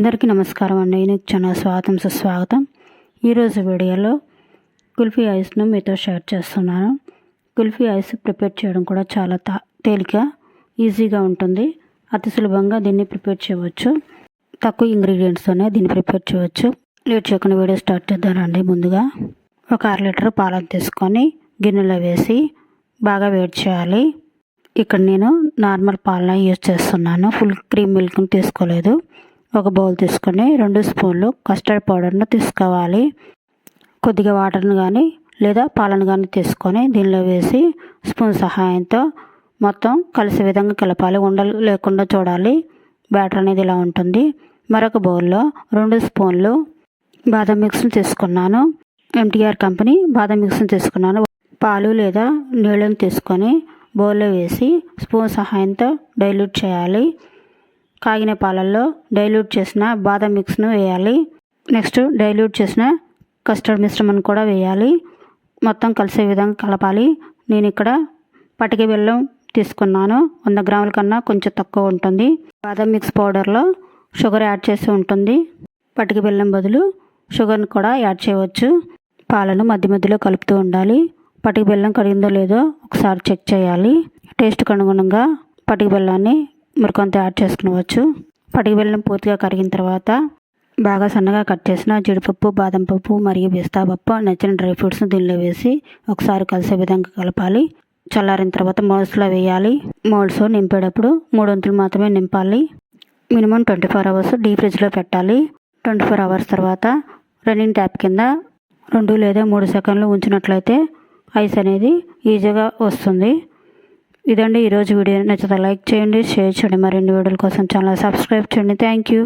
అందరికీ నమస్కారం అండి. నీకు చాలా స్వాగతం సుస్వాగతం. ఈరోజు వీడియోలో కుల్ఫీ ఐస్ను మీతో షేర్ చేస్తున్నాను. కుల్ఫీ ఐస్ ప్రిపేర్ చేయడం కూడా చాలా తా తేలిక ఈజీగా ఉంటుంది. అతి సులభంగా దీన్ని ప్రిపేర్ చేయవచ్చు. తక్కువ ఇంగ్రీడియంట్స్తోనే దీన్ని ప్రిపేర్ చేయవచ్చు. లేట్ చేయకుండా వీడియో స్టార్ట్ చేద్దానండి ముందుగా. ఒక అర లీటర్ పాలను తీసుకొని గిన్నెలో వేసి బాగా వేడి చేయాలి. ఇక్కడ నేను నార్మల్ పాలన యూజ్ చేస్తున్నాను. ఫుల్ క్రీమ్ మిల్క్ని తీసుకోలేదు. ఒక బౌల్ తీసుకొని రెండు స్పూన్లు కస్టర్డ్ పౌడర్ను తీసుకోవాలి. కొద్దిగా వాటర్ను కానీ లేదా పాలను కానీ తీసుకొని దీనిలో వేసి స్పూన్ సహాయంతో మొత్తం కలిసే విధంగా కలపాలి. ఉండలు లేకుండా చూడాలి. బ్యాటర్ అనేది ఇలా ఉంటుంది. మరొక బౌల్లో రెండు స్పూన్లు బాదం మిక్స్ని తీసుకున్నాను. ఎంటీఆర్ కంపెనీ బాదం మిక్స్ని తీసుకున్నాను. పాలు లేదా నీళ్ళని తీసుకొని బౌల్లో వేసి స్పూన్ సహాయంతో డైల్యూట్ చేయాలి. కాగిన పాలల్లో డైల్యూట్ చేసిన బాదం మిక్స్ను వేయాలి. నెక్స్ట్ డైల్యూట్ చేసిన కస్టర్డ్ మిశ్రమాన్ని కూడా వేయాలి. మొత్తం కలిసే విధంగా కలపాలి. నేను ఇక్కడ పటిక బెల్లం తీసుకున్నాను. వంద గ్రాముల కన్నా కొంచెం తక్కువ ఉంటుంది. బాదం మిక్స్ పౌడర్లో షుగర్ యాడ్ చేసి ఉంటుంది. పటిక బెల్లం బదులు షుగర్ని కూడా యాడ్ చేయవచ్చు. పాలను మధ్య మధ్యలో కలుపుతూ ఉండాలి. పటిక బెల్లం కడిగిందో లేదో ఒకసారి చెక్ చేయాలి. టేస్ట్కి అనుగుణంగా పటిక బెల్లాన్ని మరికొంత యాడ్ చేసుకునవచ్చు. పటిక బెల్లం పూర్తిగా కరిగిన తర్వాత బాగా సన్నగా కట్ చేసిన జీడిపప్పు బాదం పప్పు మరియు పిస్తా పప్పు నచ్చిన డ్రై ఫ్రూట్స్ని దీనిలో వేసి ఒకసారి కలిసే విధంగా కలపాలి. చల్లారిన తర్వాత మోల్డ్స్లో వేయాలి. మోల్డ్స్ నింపేటప్పుడు మూడు వంతులు మాత్రమే నింపాలి. మినిమం ట్వంటీ ఫోర్ అవర్స్ డీ ఫ్రిడ్జ్లో పెట్టాలి. ట్వంటీ ఫోర్ అవర్స్ తర్వాత రన్నింగ్ ట్యాప్ కింద రెండు లేదా మూడు సెకండ్లు ఉంచినట్లయితే ఐస్ అనేది ఈజీగా వస్తుంది. ఇదండి ఈరోజు వీడియో. నచ్చితే లైక్ చేయండి షేర్ చేయండి. మరిన్ని వీడియోల కోసం ఛానల్ సబ్స్క్రైబ్ చేయండి. Thank you